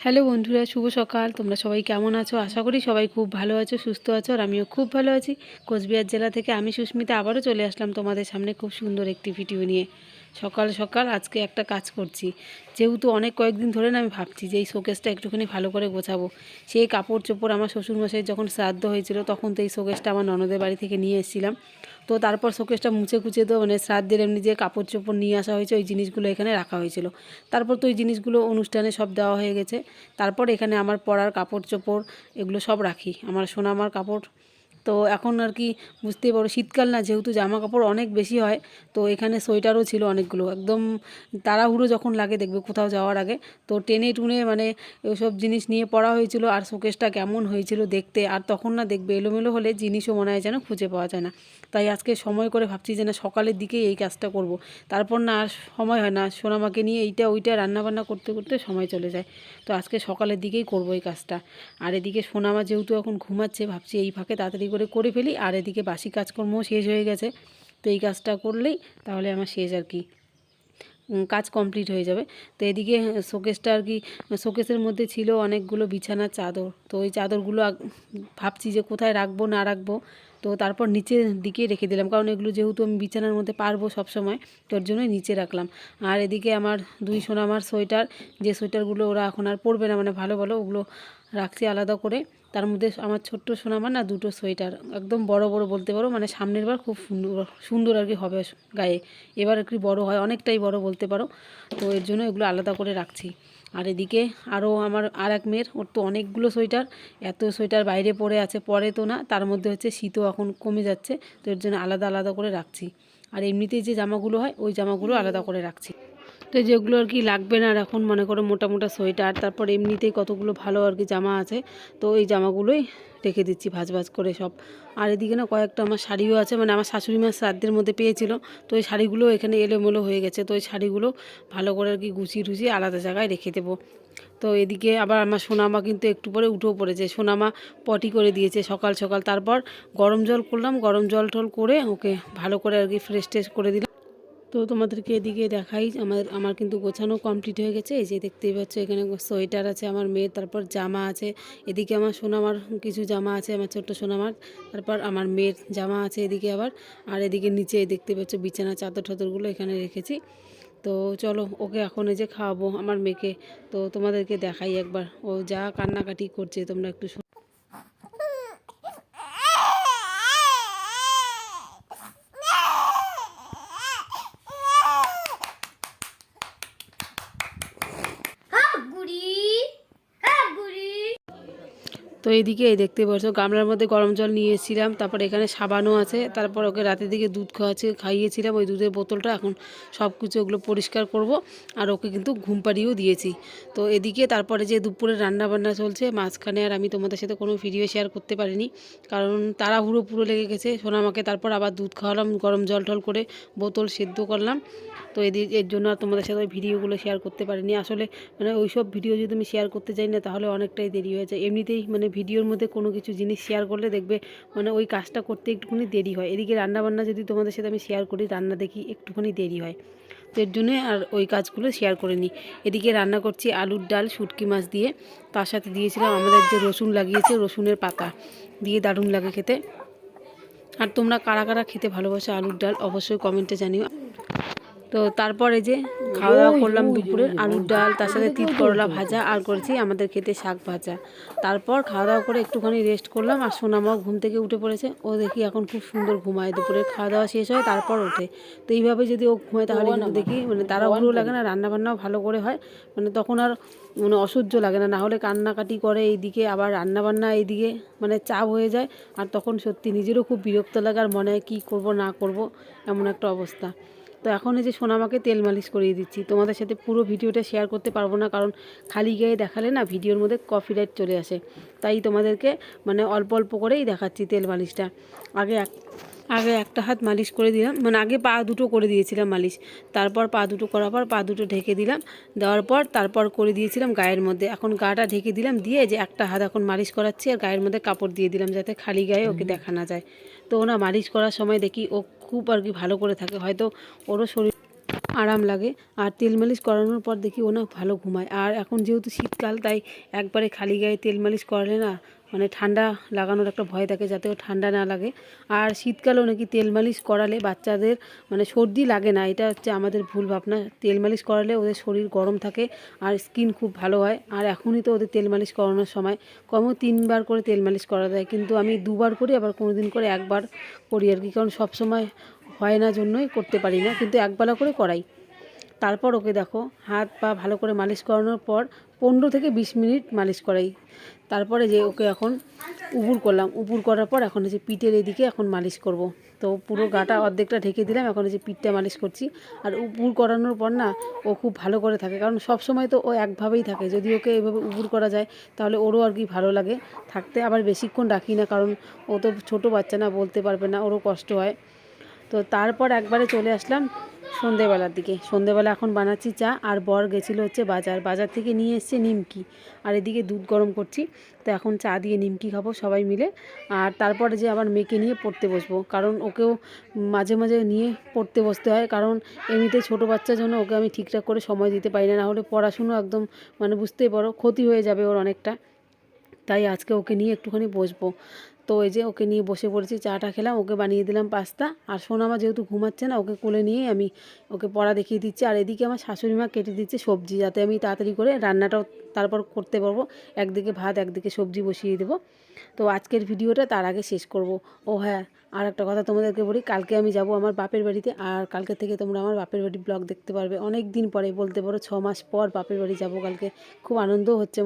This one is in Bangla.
হ্যালো বন্ধুরা, শুভ সকাল। তোমরা সবাই কেমন আছো? আশা করি সবাই খুব ভালো আছো, সুস্থ আছো, আর আমিও খুব ভালো আছি। কোচবিহার জেলা থেকে আমি সুস্মিতা আবারও চলে আসলাম তোমাদের সামনে খুব সুন্দর একটি ভিডিও নিয়ে। সকাল সকাল আজকে একটা কাজ করছি। যেহেতু অনেক কয়েকদিন ধরে না আমি ভাবছি যে এই শোকেসটা একটুখানি ভালো করে গোছাবো। সেই কাপড় চোপড় আমার শ্বশুরমশাই যখন শ্রাদ্ধ হয়েছিল তখন তো এই শোকেসটা আমার ননদের বাড়ি থেকে নিয়ে এসেছিলাম। তো তারপর শোকেসটা মুছে কুচে তো মানে শ্রাদ্ধের এমনি যে কাপড় চোপড় নিয়ে আসা হয়েছে ওই জিনিসগুলো এখানে রাখা হয়েছিল। তারপর তো ওই জিনিসগুলো অনুষ্ঠানে সব দেওয়া হয়ে গেছে। তারপর এখানে আমার পরার কাপড় চোপড় এগুলো সব রাখি। আমার সোনামার কাপড় তো এখন আর কি বুঝতেই পারো, শীতকাল না যেহেতু জামা কাপড় অনেক বেশি হয়, তো এখানে সোয়েটারও ছিল অনেকগুলো। একদম তাড়াহুড়ো যখন লাগে দেখবে কোথাও যাওয়ার আগে। তো টেনে টুনে মানে ওসব জিনিস নিয়ে পড়া হয়েছিল আর শোকেসটা কেমন হয়েছিল দেখতে, আর তখন না দেখবে এলোমেলো হলে জিনিসও মনে হয় যেন খুঁজে পাওয়া যায় না। তাই আজকে সময় করে ভাবছি যে না সকালের দিকেই এই কাজটা করব। তারপর না আর সময় হয় না, সোনামাকে নিয়ে এইটা ওইটা রান্নাবান্না করতে করতে সময় চলে যায়। তো আজকে সকালের দিকেই করব এই কাজটা। আর এদিকে সোনামা যেহেতু এখন ঘুমাচ্ছে, ভাবছি এই ফাঁকে তাড়াতাড়ি করে করে করে ফেলি। আর এদিকে বাসি কাজকর্মও শেষ হয়ে গেছে। তো এই কাজটা করলেই তাহলে আমার শেষ আর কি। কাজ কমপ্লিট হয়ে যাবে। তো এদিকে শোকেসটা আর কি, শোকেসের মধ্যে ছিল অনেকগুলো বিছানার চাদর। তো ওই চাদরগুলো ভাবছি যে কোথায় রাখব, না রাখব। তো তারপর নিচের দিকে রেখে দিলাম। কারণ এগুলো যেহেতু আমি বিছানার মধ্যে পারব সব সময় তোর জন্যই নিচে রাখলাম। আর এদিকে আমার দুই সোনামার সোয়েটার, যে সোয়েটারগুলো ওরা এখন আর পরবে না মানে ভালো ভালো, ওগুলো রাখছি আলাদা করে। তার মধ্যে আমার ছোট্ট সোনামার না দুটো সোয়েটার, একদম বড় বড় বলতে পারো মানে সামনের বার খুব সুন্দর সুন্দর আর কি হবে গায়ে। এবার আর কি বড়ো হয়, অনেকটাই বড় বলতে পারো। তো এর জন্য এগুলো আলাদা করে রাখছি। আর এদিকে আরও আমার আর এক মেয়ের, ওর তো অনেকগুলো সোয়েটার, এত সোয়েটার বাইরে পড়ে আছে, পরে তো না, তার মধ্যে হচ্ছে শীতও এখন কমে যাচ্ছে, তো এর জন্য আলাদা আলাদা করে রাখছি। আর এমনিতেই যে জামাগুলো হয়, ওই জামাগুলো আলাদা করে রাখছি। তো যেগুলো আর কি লাগবে না আর এখন মনে করো মোটা মোটা সোয়েটার, তারপর এমনিতেই কতগুলো ভালো আর কি জামা আছে, তো এই জামাগুলোই রেখে দিচ্ছি ভাজ ভাজ করে সব। আর এদিকে না কয়েকটা আমার শাড়িও আছে মানে আমার শাশুড়ি মা শ্রাদ্ধের মধ্যে পেয়েছিল, তো ওই শাড়িগুলো এখানে এলোমেলো হয়ে গেছে, তো ওই শাড়িগুলো ভালো করে আর কি গুছিয়ে টুছিয়ে আলাদা জায়গায় রেখে দেবো। তো এদিকে আবার আমার সোনামা কিন্তু একটু পরে উঠেও পড়েছে, সোনামা পটি করে দিয়েছে সকাল সকাল, তারপর গরম জল করলাম, গরম জল টল করে ওকে ভালো করে আর কি ফ্রেশ ট্রেশ করে দিলাম। তো তোমাদেরকে এদিকে দেখাই, আমার আমার কিন্তু গোছানো কমপ্লিট হয়ে গেছে। এই যে দেখতেই পাচ্ছ, এখানে সোয়েটার আছে আমার মেয়ের তারপর জামা আছে। এদিকে আমার সোনামার কিছু জামা আছে, আমার ছোট্ট সোনামার। তারপর আমার মেয়ের জামা আছে এদিকে আবার। আর এদিকে নিচে দেখতে পাচ্ছ, বিছানা, চাদর ঠাদরগুলো এখানে রেখেছি। তো চলো, ওকে এখন এই যে খাওয়াবো আমার মেয়েকে। তো তোমাদেরকে দেখাই একবার, ও যা কান্নাকাটি করছে, তোমরা একটু তো এইদিকে এই দেখতে পাচ্ছ, গামলার মধ্যে গরম জল নিয়ে এসেছিলাম, তারপর এখানে সাবানও আছে, তারপর ওকে রাতের দিকে দুধ খাওয়াচ্ছে, খাইয়েছিলাম, ওই দুধের বোতলটা, এখন সব কিছু ওগুলো পরিষ্কার করব, আর ওকে কিন্তু ঘুম পাড়িয়েও দিয়েছি। তো এদিকে তারপরে যে দুপুরে রান্না বান্না চলছে, মাঝখানে আর আমি তোমাদের সাথে কোনো ভিডিও শেয়ার করতে পারিনি, কারণ তাড়াহুড়ো পুরো লেগে গেছে সোনামাকে তারপর আবার দুধ খাওয়ালাম, গরম জল টল করে বোতল সেদ্ধ করলাম, তো এদিক এর জন্য আর তোমাদের সাথে ওই ভিডিওগুলো শেয়ার করতে পারিনি। আসলে মানে ওই সব ভিডিও যদি আমি শেয়ার করতে চাই না, তাহলে অনেকটাই দেরি হয়ে যায়, এমনিতেই মানে ভিডিওর মধ্যে কোনো কিছু জিনিস শেয়ার করলে দেখবে মানে ওই কাজটা করতে একটুখানি দেরি হয়। এদিকে রান্নাবান্না যদি তোমাদের সাথে আমি শেয়ার করি, রান্না দেখি একটুখানি দেরি হয়। তো এর জন্যে আর ওই কাজগুলো শেয়ার করে নিই এদিকে রান্না করছি আলুর ডাল, শুটকি মাছ দিয়ে। তার সাথে দিয়েছিলাম আমাদের যে রসুন লাগিয়েছে, রসুনের পাতা দিয়ে দারুণ লাগে খেতে। আর তোমরা কারা কারা খেতে ভালোবাসো আলুর ডাল, অবশ্যই কমেন্টে জানিও। তো তারপরে যে খাওয়া দাওয়া করলাম দুপুরের আলুর ডাল তার সাথে তিল করলা ভাজা আর করেছি আমাদের খেতে শাক ভাজা। তারপর খাওয়া দাওয়া করে একটুখানি রেস্ট করলাম আর সোনামাও ঘুম থেকে উঠে পড়েছে। ও দেখি এখন খুব সুন্দর ঘুমায় দুপুরের খাওয়া দাওয়া শেষ হয় তারপর ওঠে। তো এইভাবে যদি ও ঘুমায় তাহলে কিন্তু দেখি মানে তাড়াহুড়ো লাগে না রান্নাবান্নাও ভালো করে হয়। মানে তখন আর মানে অসহ্য লাগে না না হলে কান্নাকাটি করে এইদিকে আবার রান্নাবান্না এইদিকে মানে চাপ হয়ে যায়। আর তখন সত্যি নিজেরও খুব বিরক্ত লাগে আর মনে হয় কী করব না করব এমন একটা অবস্থা। তো এখন এই যে সোনামাকে তেল মালিশ করিয়ে দিচ্ছি, তোমাদের সাথে পুরো ভিডিওটা শেয়ার করতে পারব না, কারণ খালি গায়ে দেখালে না ভিডিওর মধ্যে কপিরাইট চলে আসে। তাই তোমাদেরকে মানে অল্প অল্প করেই দেখাচ্ছি তেল মালিশটা। আগে এক আগে একটা হাত মালিশ করে দিলাম। মানে আগে পা দুটো করে দিয়েছিলাম মালিশ। তারপর পা দুটো করার পর পা দুটো ঢেকে দিলাম। দেওয়ার পর তারপর করে দিয়েছিলাম গায়ের মধ্যে। এখন গাটা ঢেকে দিলাম দিয়ে যে একটা হাত এখন মালিশ করাচ্ছি আর গায়ের মধ্যে কাপড় দিয়ে দিলাম যাতে খালি গায়ে ওকে দেখা না যায়। তো ওনা মালিশ করার সময় দেখি ও খুব আর কি ভালো করে থাকে। হয়তো ওরও শরীর আরাম লাগে। আর তেল মালিশ করানোর পর দেখি ও না ভালো ঘুমায়। আর এখন যেহেতু শীতকাল তাই একবারে খালি গায়ে তেল মালিশ করালে না মানে ঠান্ডা লাগানোর একটা ভয় থাকে যাতে ও ঠান্ডা না লাগে। আর শীতকালেও নাকি তেল মালিশ করালে বাচ্চাদের মানে সর্দি লাগে না, এটা হচ্ছে আমাদের ভুল ভাবনা। তেল মালিশ করালে ওদের শরীর গরম থাকে আর স্কিন খুব ভালো হয়। আর এখনই তো ওদের তেল মালিশ করানোর সময়। কমও তিনবার করে তেল মালিশ করা যায়, কিন্তু আমি দুবার করি, আবার কোনো দিন করে একবার করি আর কি। কারণ সব সময় হয় না জন্যই করতে পারি না, কিন্তু একবেলা করে করাই। তারপর ওকে দেখো, হাত পা ভালো করে মালিশ করানোর পর পনেরো থেকে বিশ মিনিট মালিশ করাই। তারপরে যে ওকে এখন উপুর করলাম উপুর করার পর এখন হচ্ছে পিঠের এদিকে এখন মালিশ করব। তো পুরো গাটা অর্ধেকটা ঢেকে দিলাম, এখন হচ্ছে পিঠটা মালিশ করছি। আর উপুর করানোর পর না, ও খুব ভালো করে থাকে, কারণ সব সময় তো ও একভাবেই থাকে। যদি ওকে এভাবে উপুর করা যায়, তাহলে ওরও আর কি ভালো লাগে। থাকতে আবার বেশিক্ষণ রাখি না, কারণ ও তো ছোটো বাচ্চা না, বলতে পারবে না, ওরও কষ্ট হয়। তো তারপর একবারে চলে আসলাম সন্ধেবেলার দিকে। সন্ধেবেলা এখন বানাচ্ছি চা, আর বর গেছিল হচ্ছে বাজার। বাজার থেকে নিয়ে এসছে নিমকি। আর এদিকে দুধ গরম করছি, তো এখন চা দিয়ে নিমকি খাব সবাই মিলে। আর তারপরে যে আবার মেয়েকে নিয়ে পড়তে বসবো, কারণ ওকেও মাঝে মাঝে নিয়ে পড়তে বসতে হয়। কারণ এমনিতে ছোটো বাচ্চার জন্য ওকে আমি ঠিকঠাক করে সময় দিতে পারি না না হলে পড়াশুনো একদম মানে বুঝতেই পারো, ক্ষতি হয়ে যাবে ওর অনেকটা। তাই আজকে ওকে নিয়ে একটুখানি বসবো। তো এই যে ওকে নিয়ে বসে পড়েছি, চাটা খেলাম, ওকে বানিয়ে দিলাম পাস্তা। আর সোনামা যেহেতু ঘুমাচ্ছে না, ওকে কোলে নিয়ে আমি ওকে পড়া দেখিয়ে দিচ্ছি। আর এদিকে আমার শাশুড়ি মা কেটে দিচ্ছে সবজি, যাতে আমি তাড়াতাড়ি করে রান্নাটাও তারপর করতে পারব। একদিকে ভাত, একদিকে সবজি বসিয়ে দেবো। তো আজকের ভিডিওটা তার আগে শেষ করব। ও হ্যাঁ আর একটা কথা তোমাদেরকে বলি, কালকে আমি যাব আমার বাপের বাড়িতে, আর কালকে থেকে তোমরা আমার বাপের বাড়ি ব্লগ দেখতে পারবে। অনেক দিন পরে বলতে পারো, ছ মাস পর বাপের বাড়ি যাব কালকে। খুব আনন্দও হচ্ছে।